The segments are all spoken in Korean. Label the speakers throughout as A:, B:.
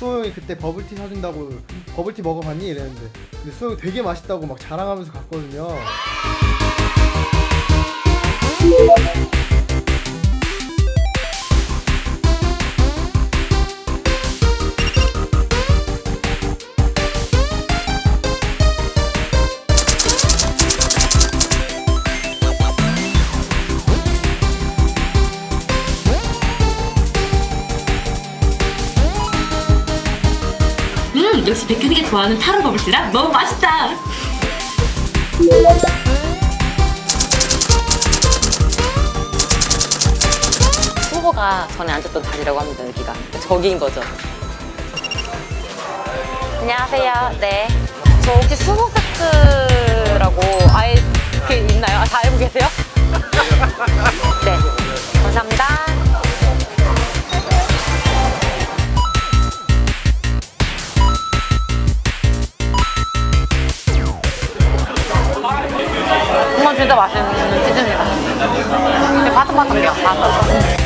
A: 수영이 그때 버블티 사준다고 버블티 먹어봤니 이랬는데 근데 수영이 되게 맛있다고 막 자랑하면서 갔거든요.
B: 좋아하는 타로 버블티라 너무 맛있다.
C: 후보가 전에 앉았던 자리라고 합니다, 여기가. 저기인 거죠. 안녕하세요. 네. 저 혹시 수호 세트라고 아예 이렇게 있나요? 아, 다 알고 계세요? 네. 이건 진짜 맛있는 치즈입니다. 근데 바삭바삭해요. 바삭바삭.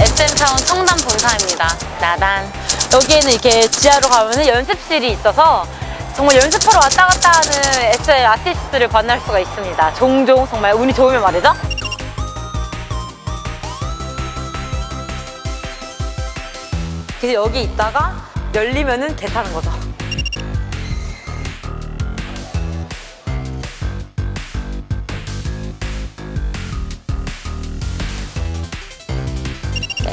C: SM타운 청담 본사입니다. 나단. 여기에는 이렇게 지하로 가면은 연습실이 있어서 정말 연습하러 왔다 갔다 하는 SM 아티스트를 만날 수가 있습니다. 종종 정말 운이 좋으면 말이죠. 그래서 여기 있다가 열리면은 개 타는 거죠.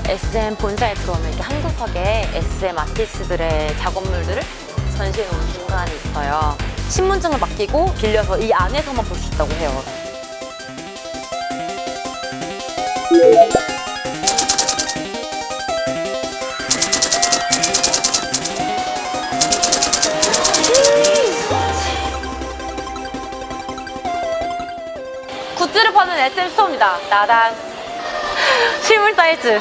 C: SM 본사에 들어오면 이렇게 한 구석에 SM 아티스트들의 작업물들을 전시해 놓은 공간이 있어요. 신분증을 맡기고 빌려서 이 안에서만 볼 수 있다고 해요. 굿즈를 파는 SM 스토어입니다. 나단. 실물 사이즈.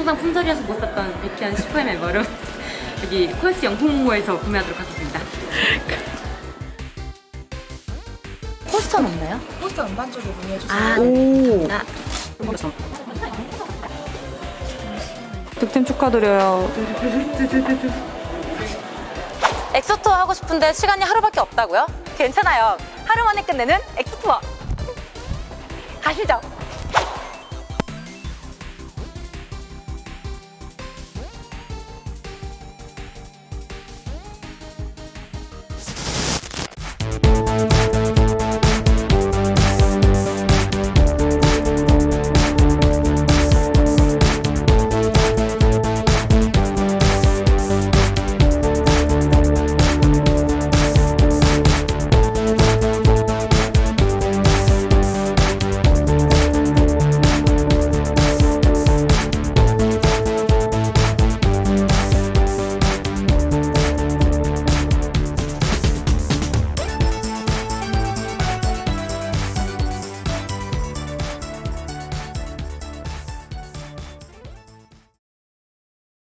B: 항상 품절이어서 못 샀던 백현 슈퍼엠 앨범을 여기 코엑스 영풍모에서 구매하도록 하겠습니다. 포스터는 없나요?
D: 포스터 음반쪽에 문의해주세요.
B: 아, 오. 나
D: 득템 축하드려요.
C: 엑소투어 하고 싶은데 시간이 하루밖에 없다고요? 괜찮아요. 하루 만에 끝내는 엑소투어. 가시죠.